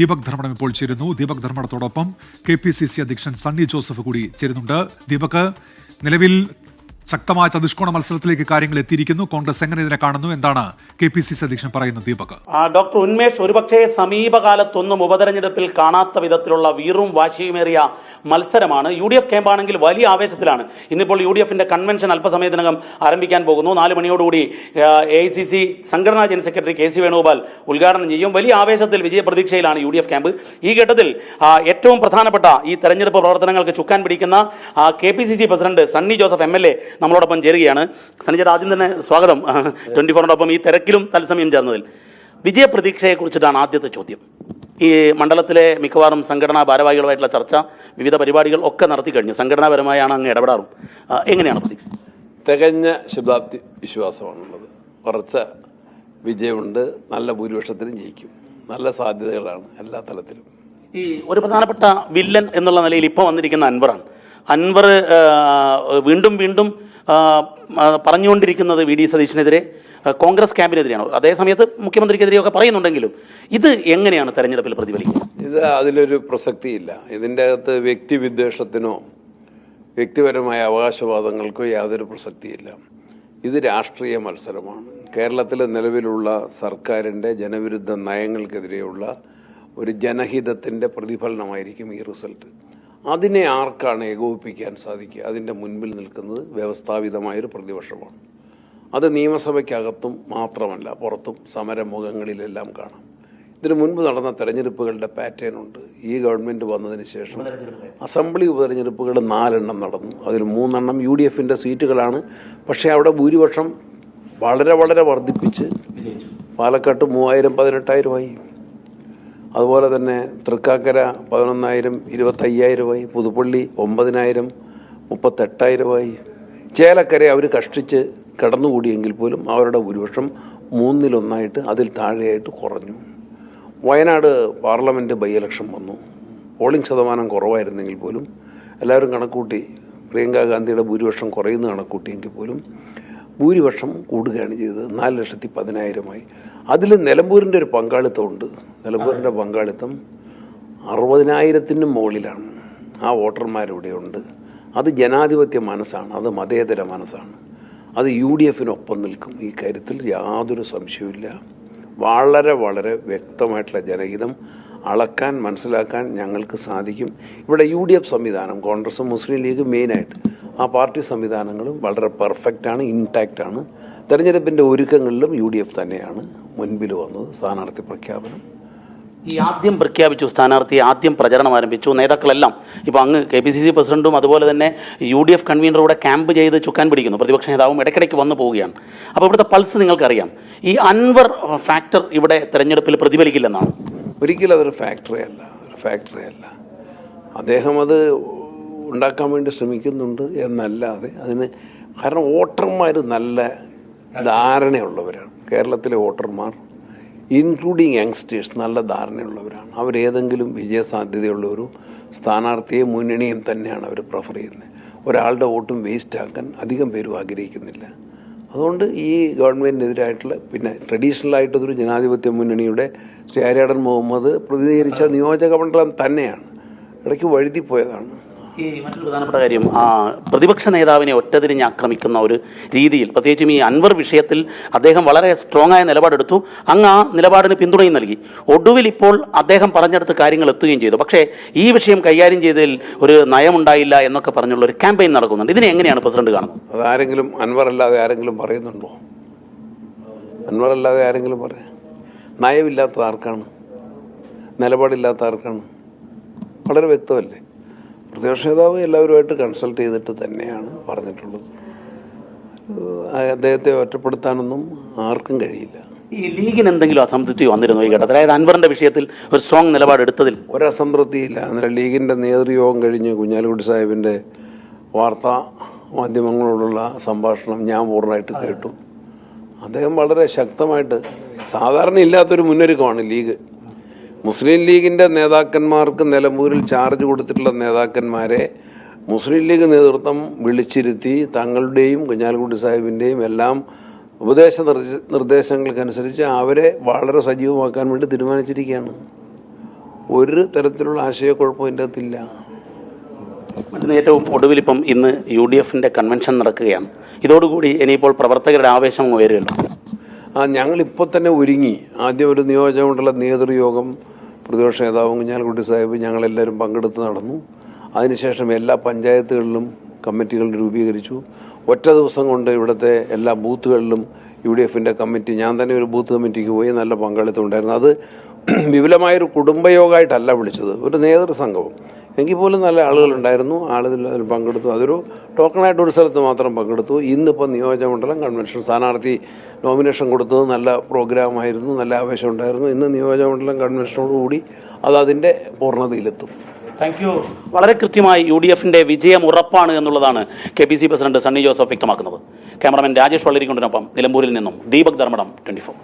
ദീപക് ധർമ്മടം ഇപ്പോൾ ചേരുന്നു. ദീപക് ധർമ്മടത്തോടൊപ്പം കെ പി സി സി അധ്യക്ഷൻ സണ്ണി ജോസഫ് കൂടി ചേരുന്നുണ്ട്. ദീപക് നിലവിൽ ശക്തമായ ചതുഷ്കോണ മത്സരത്തിലേക്ക് കാര്യങ്ങൾ എത്തിയിരിക്കുന്നു. കോൺഗ്രസ് എങ്ങനെ ഇതിനെ കാണുന്നു? എന്താണ് കെ പി സി സി അധ്യക്ഷൻ പറയുന്നത് ദീപക്? ഡോക്ടർ ഉന്മേഷ് ഒരുപക്ഷെ സമീപകാലത്തൊന്നും ഉപതെരഞ്ഞെടുപ്പിൽ കാണാത്ത വിധത്തിലുള്ള വീറും വാശിയുമേറിയ മത്സരമാണ്. യു ഡി എഫ് ക്യാമ്പാണെങ്കിൽ വലിയ ആവേശത്തിലാണ്. ഇന്നിപ്പോൾ യു ഡി എഫിന്റെ കൺവെൻഷൻ അല്പസമയത്തിനകം ആരംഭിക്കാൻ പോകുന്നു. നാല് മണിയോടുകൂടി എ ഐ സി സി സംഘടനാ general secretary K C Venugopal ഉദ്ഘാടനം ചെയ്യും. വലിയ ആവേശത്തിൽ വിജയപ്രതീക്ഷയിലാണ് യു ഡി എഫ് ക്യാമ്പ്. ഈ ഘട്ടത്തിൽ ഏറ്റവും പ്രധാനപ്പെട്ട ഈ തെരഞ്ഞെടുപ്പ് പ്രവർത്തനങ്ങൾക്ക് ചുക്കാൻ പിടിക്കുന്ന K P C C president Sunny Joseph M L A നമ്മളോടൊപ്പം ചേരുകയാണ്. സനിജ രാജൻ ആദ്യം തന്നെ സ്വാഗതം. ട്വന്റി ഫോറിനോടൊപ്പം ഈ തിരക്കിലും തത്സമയം ചേർന്നതിൽ. വിജയപ്രതീക്ഷയെക്കുറിച്ചിട്ടാണ് ആദ്യത്തെ ചോദ്യം. ഈ മണ്ഡലത്തിലെ മിക്കവാറും സംഘടനാ ഭാരവാഹികളുമായിട്ടുള്ള ചർച്ച വിവിധ പരിപാടികൾ ഒക്കെ നടത്തി കഴിഞ്ഞു. സംഘടനാപരമായാണ് അങ്ങ് ഇടപെടാറും. എങ്ങനെയാണ് പ്രതീക്ഷ? തികഞ്ഞ ശുഭാപ്തി വിശ്വാസമാണുള്ളത്. ഉറച്ച വിജയമുണ്ട്. നല്ല ഭൂരിപക്ഷത്തിനും ജയിക്കും. നല്ല സാധ്യതകളാണ് എല്ലാ തലത്തിലും. ഈ ഒരു പ്രധാനപ്പെട്ട വില്ലൻ എന്നുള്ള നിലയിൽ ഇപ്പോൾ വന്നിരിക്കുന്ന അൻവറാണ്. അൻവർ വീണ്ടും വീണ്ടും പറഞ്ഞുകൊണ്ടിരിക്കുന്നത് വി ഡി സതീശനെതിരെ കോൺഗ്രസ് ക്യാമ്പിനെതിരെയാണ്. അതേസമയത്ത് മുഖ്യമന്ത്രിക്കെതിരെയൊക്കെ പറയുന്നുണ്ടെങ്കിലും ഇത് എങ്ങനെയാണ് തെരഞ്ഞെടുപ്പിൽ പ്രതിഫലിക്കുന്നത്? ഇത് അതിലൊരു പ്രസക്തിയില്ല. ഇതിന്റെ അകത്ത് വ്യക്തിവിദ്വേഷത്തിനോ വ്യക്തിപരമായ അവകാശവാദങ്ങൾക്കോ യാതൊരു പ്രസക്തിയില്ല. ഇത് രാഷ്ട്രീയ മത്സരമാണ്. കേരളത്തിലെ നിലവിലുള്ള സർക്കാരിന്റെ ജനവിരുദ്ധ നയങ്ങൾക്കെതിരെയുള്ള ഒരു ജനഹിതത്തിന്റെ പ്രതിഫലനമായിരിക്കും ഈ റിസൾട്ട്. അതിനെ ആർക്കാണ് ഏകോപിപ്പിക്കാൻ സാധിക്കുക? അതിന്റെ മുൻപിൽ നിൽക്കുന്നത് വ്യവസ്ഥാപിതമായൊരു പ്രതിപക്ഷമാണ്. അത് നിയമസഭയ്ക്കകത്തും മാത്രമല്ല പുറത്തും സമരമുഖങ്ങളിലെല്ലാം കാണാം. ഇതിനു മുൻപ് നടന്ന തെരഞ്ഞെടുപ്പുകളുടെ പാറ്റേൺ ഉണ്ട്. ഈ ഗവൺമെന്റ് വന്നതിന് ശേഷം അസംബ്ലി ഉപതെരഞ്ഞെടുപ്പുകൾ നാലെണ്ണം നടന്നു. അതിൽ മൂന്നെണ്ണം യു ഡി എഫിന്റെ സീറ്റുകളാണ്. പക്ഷേ അവിടെ ഭൂരിപക്ഷം വളരെ വളരെ വർദ്ധിപ്പിച്ച് പാലക്കാട്ട് മൂവായിരം പതിനെട്ടായിരമായി അതുപോലെ തന്നെ തൃക്കാക്കര പതിനൊന്നായിരം ഇരുപത്തയ്യായിരമായി പുതുപ്പള്ളി ഒമ്പതിനായിരം മുപ്പത്തെട്ടായിരമായി ചേലക്കര അവർ കഷ്ടിച്ച് കടന്നുകൂടിയെങ്കിൽ പോലും അവരുടെ ഭൂരിപക്ഷം മൂന്നിലൊന്നായിട്ട് അതിൽ താഴെയായിട്ട് കുറഞ്ഞു. വയനാട് പാർലമെന്റ് ബൈ ഇലക്ഷൻ വന്നു. പോളിംഗ് ശതമാനം കുറവായിരുന്നെങ്കിൽ പോലും എല്ലാവരും കണക്കൂട്ടി പ്രിയങ്ക ഗാന്ധിയുടെ ഭൂരിപക്ഷം കുറയുന്ന കണക്കൂട്ടിയെങ്കിൽ പോലും ഭൂരിപക്ഷം കൂടുകയാണ് ചെയ്തത്. നാല് ലക്ഷത്തി പതിനായിരമായി. അതിൽ നിലമ്പൂരിന്റെ ഒരു പങ്കാളിത്തമുണ്ട്. നിലമ്പൂരിന്റെ പങ്കാളിത്തം അറുപതിനായിരത്തിന് മുകളിലാണ്. ആ വോട്ടർമാരിവിടെയുണ്ട് അത് ജനാധിപത്യ മനസ്സാണ്. അത് മതേതര മനസ്സാണ്. അത് യു ഡി എഫിനൊപ്പം നിൽക്കും. ഈ കാര്യത്തിൽ യാതൊരു സംശയവുമില്ല. വളരെ വളരെ വ്യക്തമായിട്ടുള്ള ജനഹിതം അളക്കാൻ മനസ്സിലാക്കാൻ ഞങ്ങൾക്ക് സാധിക്കും. ഇവിടെ യു ഡി എഫ് സംവിധാനം കോൺഗ്രസും മുസ്ലിം ലീഗ് മെയിനായിട്ട് ആ പാർട്ടി സംവിധാനങ്ങളും വളരെ പെർഫെക്റ്റാണ് ഇൻടാക്റ്റാണ് തെരഞ്ഞെടുപ്പിന്റെ ഒരുക്കങ്ങളിലും യു ഡി എഫ് തന്നെയാണ് മുൻപിൽ വന്നത് സ്ഥാനാർത്ഥി പ്രഖ്യാപനം. ഈ ആദ്യം പ്രഖ്യാപിച്ചു സ്ഥാനാർത്ഥി ആദ്യം പ്രചരണം ആരംഭിച്ചു. നേതാക്കളെല്ലാം ഇപ്പോൾ അങ്ങ് കെ പി സി സി പ്രസിഡന്റും അതുപോലെ തന്നെ യു ഡി എഫ് കൺവീനറൂടെ ക്യാമ്പ് ചെയ്ത് ചുക്കാൻ പിടിക്കുന്നു. പ്രതിപക്ഷ നേതാവും ഇടയ്ക്കിടയ്ക്ക് വന്നു പോവുകയാണ്. അപ്പോൾ ഇവിടുത്തെ പൾസ് നിങ്ങൾക്കറിയാം. ഈ അൻവർ ഫാക്ടർ ഇവിടെ തെരഞ്ഞെടുപ്പിൽ പ്രതിഫലിക്കില്ലെന്നാണ്. ഒരിക്കലും അതൊരു ഫാക്ടറി അല്ല ഒരു ഫാക്ടറി അല്ല. അദ്ദേഹം അത് ഉണ്ടാക്കാൻ വേണ്ടി ശ്രമിക്കുന്നുണ്ട് എന്നല്ലാതെ അതിന് കാരണം വോട്ടർമാർ നല്ല ധാരണയുള്ളവരാണ്. കേരളത്തിലെ വോട്ടർമാർ ഇൻക്ലൂഡിങ് യങ്സ്റ്റേഴ്സ് നല്ല ധാരണയുള്ളവരാണ്. അവരേതെങ്കിലും വിജയസാധ്യതയുള്ള ഒരു സ്ഥാനാർത്ഥിയെ മുന്നണിയും തന്നെയാണ് അവർ പ്രിഫർ ചെയ്യുന്നത്. ഒരാളുടെ വോട്ടും വേസ്റ്റാക്കാൻ അധികം പേരും ആഗ്രഹിക്കുന്നില്ല. അതുകൊണ്ട് ഈ ഗവൺമെന്റിനെതിരായിട്ടുള്ള പിന്നെ ട്രഡീഷണൽ ആയിട്ടൊരു ജനാധിപത്യ മുന്നണിയുടെ ശ്രീ ആര്യാടൻ മുഹമ്മദ് പ്രതിനിധീകരിച്ച നിയോജക മണ്ഡലം തന്നെയാണ്. ഇടയ്ക്ക് വഴുതിപ്പോയതാണ്. ഈ മറ്റൊരു പ്രധാനപ്പെട്ട കാര്യം ആ, പ്രതിപക്ഷ നേതാവിനെ ഒറ്റതിരിഞ്ഞ് ആക്രമിക്കുന്ന ഒരു രീതിയിൽ പ്രത്യേകിച്ചും ഈ അൻവർ വിഷയത്തിൽ അദ്ദേഹം വളരെ സ്ട്രോങ് ആയ നിലപാടെടുത്തു. അങ്ങ് ആ നിലപാടിന് പിന്തുണയും നൽകി. ഒടുവിൽ ഇപ്പോൾ അദ്ദേഹം പറഞ്ഞെടുത്ത് കാര്യങ്ങൾ എത്തുകയും ചെയ്തു. പക്ഷേ ഈ വിഷയം കൈകാര്യം ചെയ്തതിൽ ഒരു നയമുണ്ടായില്ല എന്നൊക്കെ പറഞ്ഞുള്ള ഒരു ക്യാമ്പയിൻ നടക്കുന്നുണ്ട്. ഇതിനെ എങ്ങനെയാണ് പ്രസിഡന്റ് കാണുന്നത്? അതാരെങ്കിലും അൻവർ അല്ലാതെ ആരെങ്കിലും പറയുന്നുണ്ടോ? അൻവർ അല്ലാതെ ആരെങ്കിലും പറയാം? നയമില്ലാത്തത് ആർക്കാണ്? നിലപാടില്ലാത്ത ആർക്കാണ്? വളരെ വ്യക്തമല്ലേ? പ്രതിപക്ഷ നേതാവ് എല്ലാവരുമായിട്ട് കൺസൾട്ട് ചെയ്തിട്ട് തന്നെയാണ് പറഞ്ഞിട്ടുള്ളത്. അദ്ദേഹത്തെ ഒറ്റപ്പെടുത്താനൊന്നും ആർക്കും കഴിയില്ല. ഈ ലീഗിന് എന്തെങ്കിലും അസംതൃപ്തി വന്നിരുന്നു ഈ ഘട്ടത്തിൽ? അതായത് അൻവറിന്റെ വിഷയത്തിൽ ഒരു സ്ട്രോങ് നിലപാട് എടുത്തതിൽ. അസംതൃപ്തിയില്ല അന്നേരം ലീഗിന്റെ നേതൃയോഗം കഴിഞ്ഞ് കുഞ്ഞാലിക്കുട്ടി സാഹിബിന്റെ വാർത്താ മാധ്യമങ്ങളോടുള്ള സംഭാഷണം ഞാൻ പൂർണമായിട്ട് കേട്ടു. അദ്ദേഹം വളരെ ശക്തമായിട്ട് സാധാരണ ഇല്ലാത്തൊരു മുന്നൊരുക്കമാണ് ലീഗ്. മുസ്ലിം ലീഗിന്റെ നേതാക്കന്മാർക്ക് നിലമ്പൂരിൽ ചാർജ് കൊടുത്തിട്ടുള്ള നേതാക്കന്മാരെ മുസ്ലിം ലീഗ് നേതൃത്വം വിളിച്ചിരുത്തി തങ്ങളുടെയും കുഞ്ഞാലിക്കുട്ടി സാഹിബിന്റെയും എല്ലാം ഉപദേശ നിർദ്ദ- നിർദ്ദേശങ്ങൾക്കനുസരിച്ച് അവരെ വളരെ സജീവമാക്കാൻ വേണ്ടി തീരുമാനിച്ചിരിക്കുകയാണ്. ഒരു തരത്തിലുള്ള ആശയക്കുഴപ്പം ഇതിന്റെ അകത്തില്ല ഏറ്റവും ഒടുവിൽ ഇപ്പം ഇന്ന് യു ഡി എഫിന്റെ കൺവെൻഷൻ നടക്കുകയാണ്. ഇതോടുകൂടി ഇനിയിപ്പോൾ പ്രവർത്തകരുടെ ആവേശം ഉയരുകയുള്ളൂ ഞങ്ങളിപ്പോൾ തന്നെ ഒരുങ്ങി. ആദ്യം ഒരു നിയോജകമണ്ഡല നേതൃയോഗം പ്രതിപക്ഷ നേതാവും കുഞ്ഞാലിക്കുട്ടി സാഹിബ് ഞങ്ങളെല്ലാവരും പങ്കെടുത്ത് നടന്നു. അതിനുശേഷം എല്ലാ പഞ്ചായത്തുകളിലും കമ്മിറ്റികൾ രൂപീകരിച്ചു. ഒറ്റ ദിവസം കൊണ്ട് ഇവിടുത്തെ എല്ലാ ബൂത്തുകളിലും യു ഡി എഫിന്റെ കമ്മിറ്റി ഞാൻ തന്നെ ഒരു ബൂത്ത് കമ്മിറ്റിക്ക് പോയി നല്ല പങ്കാളിത്തം ഉണ്ടായിരുന്നു. അത് വിപുലമായൊരു കുടുംബയോഗമായിട്ടല്ല വിളിച്ചത്. ഒരു നേതൃസംഘവും. എങ്കിൽ പോലും നല്ല ആളുകളുണ്ടായിരുന്നു. ആളുകൾ അതിൽ പങ്കെടുത്തു. അതൊരു ടോക്കണായിട്ട് ഒരു സ്ഥലത്ത് മാത്രം പങ്കെടുത്തു. ഇന്നിപ്പോൾ നിയോജകമണ്ഡലം കൺവെൻഷൻ സ്ഥാനാർത്ഥി നോമിനേഷൻ കൊടുത്തത് നല്ല പ്രോഗ്രാമായിരുന്നു നല്ല ആവേശം ഉണ്ടായിരുന്നു. ഇന്ന് നിയോജകമണ്ഡലം കൺവെൻഷനോടുകൂടി അത് അതിന്റെ പൂർണതയിലെത്തും. താങ്ക് യു വളരെ കൃത്യമായി യു ഡി എഫിന്റെ വിജയം ഉറപ്പാണ് എന്നുള്ളതാണ് K P C president Sunny Joseph വ്യക്തമാക്കുന്നത്. ക്യാമറമാൻ രാജേഷ് വള്ളിരിക്കൊണ്ടിനൊപ്പം നിലമ്പൂരിൽ നിന്നും ദീപക് ധർമ്മടം ട്വന്റി ഫോർ.